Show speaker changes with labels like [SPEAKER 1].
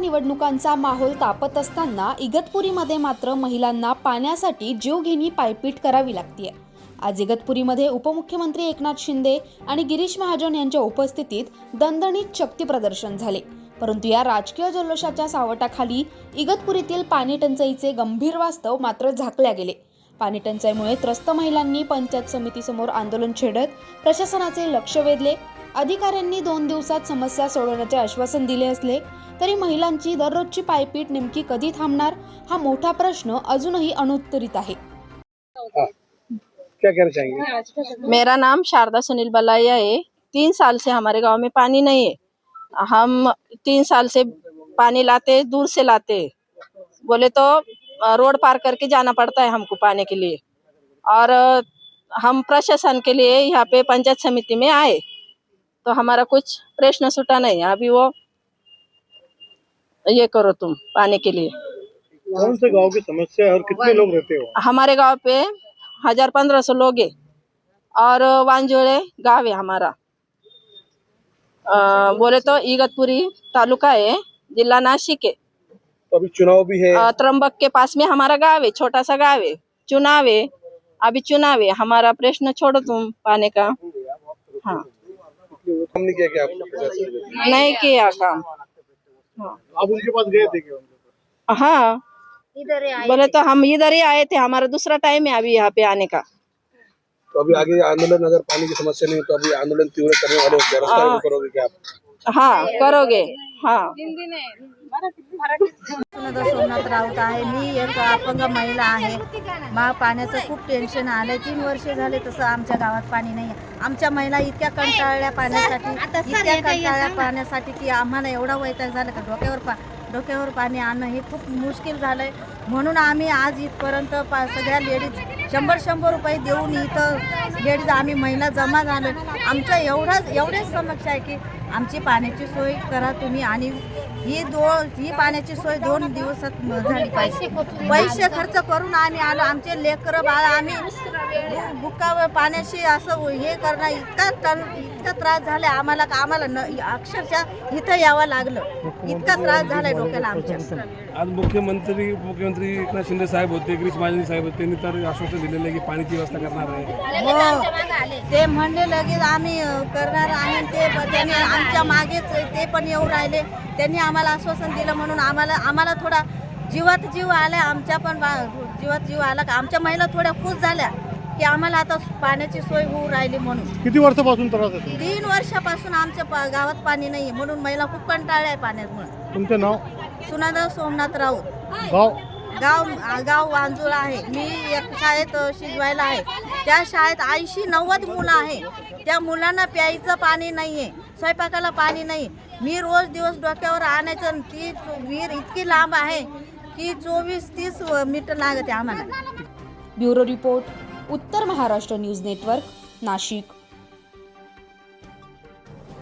[SPEAKER 1] निवडणुकांचा माहोल तापत असताना इगतपुरीमध्ये मात्र महिलांना पाण्यासाठी जीवघेणी पायपीट करावी लागतीये. आज इगतपुरीमध्ये उपमुख्यमंत्री एकनाथ शिंदे आणि गिरीश महाजन यांच्या उपस्थितीत दणदणीत शक्ती प्रदर्शन झाले. परंतु या राजकीय जल्लोषाच्या सावटाखाली इगतपुरीतील पाणी टंचाईचे गंभीर वास्तव मात्र झाकल्या गेले. पाणी टंचाईमुळे त्रस्त महिलांनी पंचायत समितीसमोर आंदोलन छेडत प्रशासनाचे लक्ष वेधले. अधिकाऱ्यांनी दोन दिवसात समस्या सोडवण्याचे आश्वासन दिले असले तरी महिलांची दररोजची पायपीट नेमकी कधी थांबणार हा मोठा प्रश्न अजूनही अनुत्तरित आहे.
[SPEAKER 2] क्या कहना चाहेंगे
[SPEAKER 3] मेरा नाम शारदा सुनील बलाया है। तीन साल से हमारे गांव में पानी नहीं है। हम तीन साल से पानी लाते दूर से लाते। बोले तो रोड पार करके जाना पड़ता है हमको पाने के लिए। और हम प्रशासन के लिए यहाँ पे पंचायत समिति में आए तो हमारा कुछ प्रश्न छूटा नहीं। अभी वो ये करो तुम पाने के लिए।
[SPEAKER 2] कौन से गाँव की समस्या है और कितने लोग रहते हो?
[SPEAKER 3] हमारे गाँव पे हज़ार पंद्रह सौ लोग है। और वांजोड़े गाँव है हमारा। अ, बोले तो इगतपुरी तालुका है जिला नासिक है।
[SPEAKER 2] तो अभी चुनाव भी है।
[SPEAKER 3] त्र्यंबक के पास में हमारा गाँव है छोटा सा गाँव है। चुनाव है। अभी चुनाव है। हमारा प्रश्न छोड़ो तुम पाने का। हाँ।
[SPEAKER 2] हमने क्या
[SPEAKER 3] नहीं किया काम।
[SPEAKER 2] आप उनके पास गए थे क्या? उनके
[SPEAKER 3] हाँ बोले तो हम इधर ही आए थे। हमारा दूसरा टाइम है अभी यहाँ पे आने का।
[SPEAKER 2] तो अभी आगे आंदोलन अगर पानी की समस्या नहीं हो तो अभी आंदोलन तीव्र करने वाले हो। करोगे क्या आप?
[SPEAKER 3] हाँ करोगे। हाँ
[SPEAKER 4] सोमनाथ राऊत आहे. मी एक अपंग महिला आहे. मला पाण्याचं खूप टेन्शन आलंय. तीन वर्ष झाले तसं आमच्या गावात पाणी नाही आमच्या महिला इतक्या कंटाळल्या पाण्यासाठी. इतक्या कंटाळल्या पाण्यासाठी की आम्हाला एवढा वैताग झाला का? डोक्यावर पा डोक्यावर पाणी आणणं हे खूप मुश्किल झालंय. म्हणून आम्ही आज इथपर्यंत पा सगळ्या लेडीज शंभर शंभर रुपये देऊन इथं लेडीज आम्ही महिला जमा झालो आमचं एवढंच एवढेच समक्ष आहे की आमची पाण्याची सोय करा तुम्ही आणि ही दोन ही पाण्याची सोय दोन दिवसात झाली पाहिजे. पैसे खर्च करून आम्ही आलो. आमचे लेकरं बाळ आम्ही बु- बुक्कावर पाण्याशी असं हे करणं इतका तण इतका त्रास झाला. आम्हाला का आम्हाला न अक्षरशः इथं यावं लागलं. इतका त्रास झालाय डोक्याला आमच्या.
[SPEAKER 5] आज मुख्यमंत्री उपमुख्यमंत्री एकनाथ शिंदे साहेब होते गिरीश महाजन साहेब होते. त्यांनी तर आश्वासन दिलेलं आहे की पाण्याची व्यवस्था करणार आहे.
[SPEAKER 4] हो. ते म्हणले लगेच आम्ही करणार आहे. ते त्यांनी आमच्या मागेच ते पण येऊ राहिले. त्यांनी आम्हाला आश्वासन दिलं म्हणून आम्हाला आम्हाला थोडा जीवात जीव आला आमच्या पण जीवात जीव आला. का आमच्या महिला थोड्या खुश झाल्या की आम्हाला आता पाण्याची सोय होऊ राहिली म्हणून.
[SPEAKER 2] किती वर्षापासून त्रास आहे
[SPEAKER 4] तीन वर्षापासून आमच्या गावात पाणी नाही म्हणून महिला खूप कंटाळल्या आहे पाण्यामुळे.
[SPEAKER 2] तुमचं नाव?
[SPEAKER 4] सुनादा सोमनाथ राऊत.
[SPEAKER 2] गाव?
[SPEAKER 4] गाव गाव वांजुळा आहे. मी एक शाळेत शिजवायला आहे. त्या शाळेत ऐंशी नव्वद मुलं आहे. त्या मुलांना प्यायचं पाणी नाही आहे स्वयंपाकाला पाणी नाही. मी रोज दिवस डोक्यावर आणायचं आणि ती विहीर इतकी लांब आहे की चोवीस तीस मीटर लागते आम्हाला.
[SPEAKER 1] ब्युरो रिपोर्ट उत्तर महाराष्ट्र न्यूज नेटवर्क नाशिक.